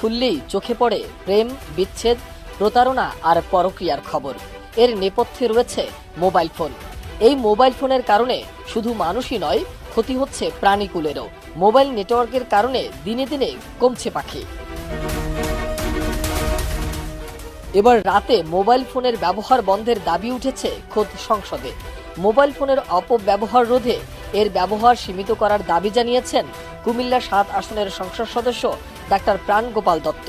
খুললেই চোখে পড়ে প্রেম, বিচ্ছেদ, প্রতারণা আর পরক্রিয়ার খবর। এর নেপথ্যে রয়েছে মোবাইল ফোন। এই মোবাইল ফোনের কারণে শুধু মানুষই নয়, ক্ষতি হচ্ছে প্রাণীকুলেরও। মোবাইল নেটওয়ার্কের কারণে দিনে দিনে কমছে পাখি। এবার রাতে মোবাইল ফোনের ব্যবহার বন্ধের দাবি উঠেছে খোদ সংসদে। মোবাইল ফোনের অপব্যবহার রোধে এর ব্যবহার সীমিত করার দাবি জানিয়েছেন কুমিল্লা সাত আসনের সংসদ সদস্য ডাক্তার প্রাণ গোপাল দত্ত।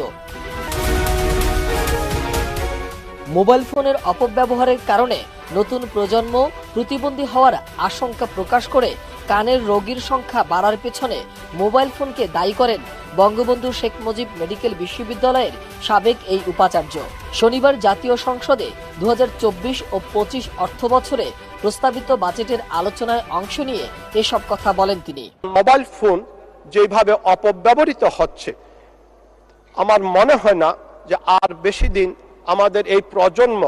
মোবাইল ফোনের অপব্যবহারের কারণে নতুন প্রজন্ম প্রতিবন্ধী হওয়ার আশঙ্কা প্রকাশ করে কানের রোগীর সংখ্যা বাড়ার পেছনে মোবাইল ফোনকে দায়ী করেন বঙ্গবন্ধু শেখ মুজিব মেডিকেল বিশ্ববিদ্যালয়ের সাবেক এই উপাচার্য। শনিবার জাতীয় সংসদে দু হাজার চব্বিশ ও পঁচিশ অর্থ বছরে প্রস্তাবিত বাজেটের আলোচনায় অংশ নিয়ে এসব কথা বলেন তিনি। মোবাইল ফোন যেভাবে অপব্যবহৃত হচ্ছে আমার মনে হয় না যে আর বেশি দিন আমাদের এই প্রজন্ম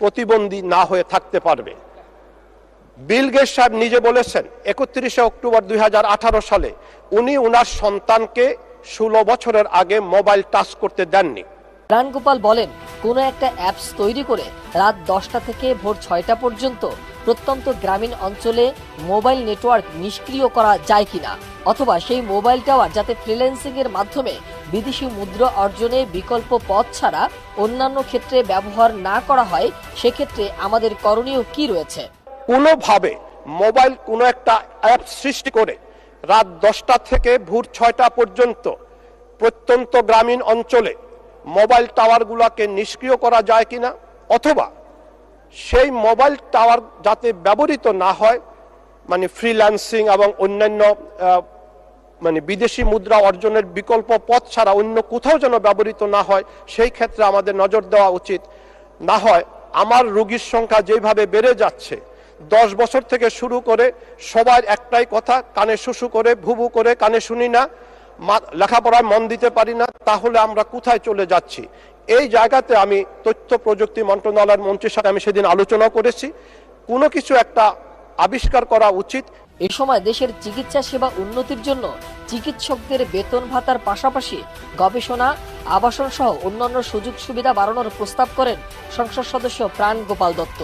প্রতিবন্ধী না হয়ে থাকতে পারবে। বিল গেটস সাহেব নিজে বলেছেন, একত্রিশে অক্টোবর দুই হাজার আঠারো সালে উনি ওনার সন্তানকে ষোলো বছরের আগে মোবাইল টাচ করতে দেননি। প্রাণগোপাল বলেন, কোনো একটা অ্যাপস তৈরি করে রাত দশটা থেকে ভোর ছয়টা পর্যন্ত প্রত্যন্ত গ্রামীণ অঞ্চলে মোবাইল নেটওয়ার্ক নিষ্ক্রিয় করা যায় কিনা অথবা সেই মোবাইল টাওয়ার যাতে ফ্রিল্যান্সিং এর মাধ্যমে বিদেশি মুদ্রা অর্জনে বিকল্প পথ ছাড়া অন্যান্য ক্ষেত্রে ব্যবহার না করা হয়, সেক্ষেত্রে আমাদের করণীয় কি রয়েছে? কোনোভাবে মোবাইল কোনো একটা অ্যাপ সৃষ্টি করে রাত দশটা থেকে ভোর ছয়টা পর্যন্ত প্রত্যন্ত গ্রামীণ অঞ্চলে মোবাইল টাওয়ারগুলোকে নিষ্ক্রিয় করা যায় কিনা? অথবা সেই মোবাইল টাওয়ার যাতে ব্যবহৃত না হয় মানে ফ্রিল্যান্সিং এবং অন্যান্য মানে বিদেশি মুদ্রা অর্জনের বিকল্প পথ ছাড়া অন্য কোথাও যেন ব্যবহৃত না হয়, সেই ক্ষেত্রে আমাদের নজর দেওয়া উচিত। না হয় আমার রোগীর সংখ্যা যেভাবে বেড়ে যাচ্ছে, দশ বছর থেকে শুরু করে সবার একটাই কথা, কানে শুশু করে ভুবু করে কানে শুনি না লেখাপড়ায় মন দিতে পারি না তাহলে আমরা কোথায় চলে যাচ্ছি? এই জায়গাতে আমি তথ্য প্রযুক্তি মন্ত্রণালয়ের মন্ত্রীর সাথে আমি সেদিন আলোচনা করেছি। কোনো কিছু একটা আবিষ্কার করা উচিত। এ সময় দেশের চিকিৎসা সেবা উন্নতির জন্য চিকিৎসকদের বেতন ভাতার পাশাপাশি গবেষণা, আবাসন সহ অন্যান্য সুযোগ সুবিধা বাড়ানোর প্রস্তাব করেন সংসদ সদস্য প্রাণ গোপাল দত্ত।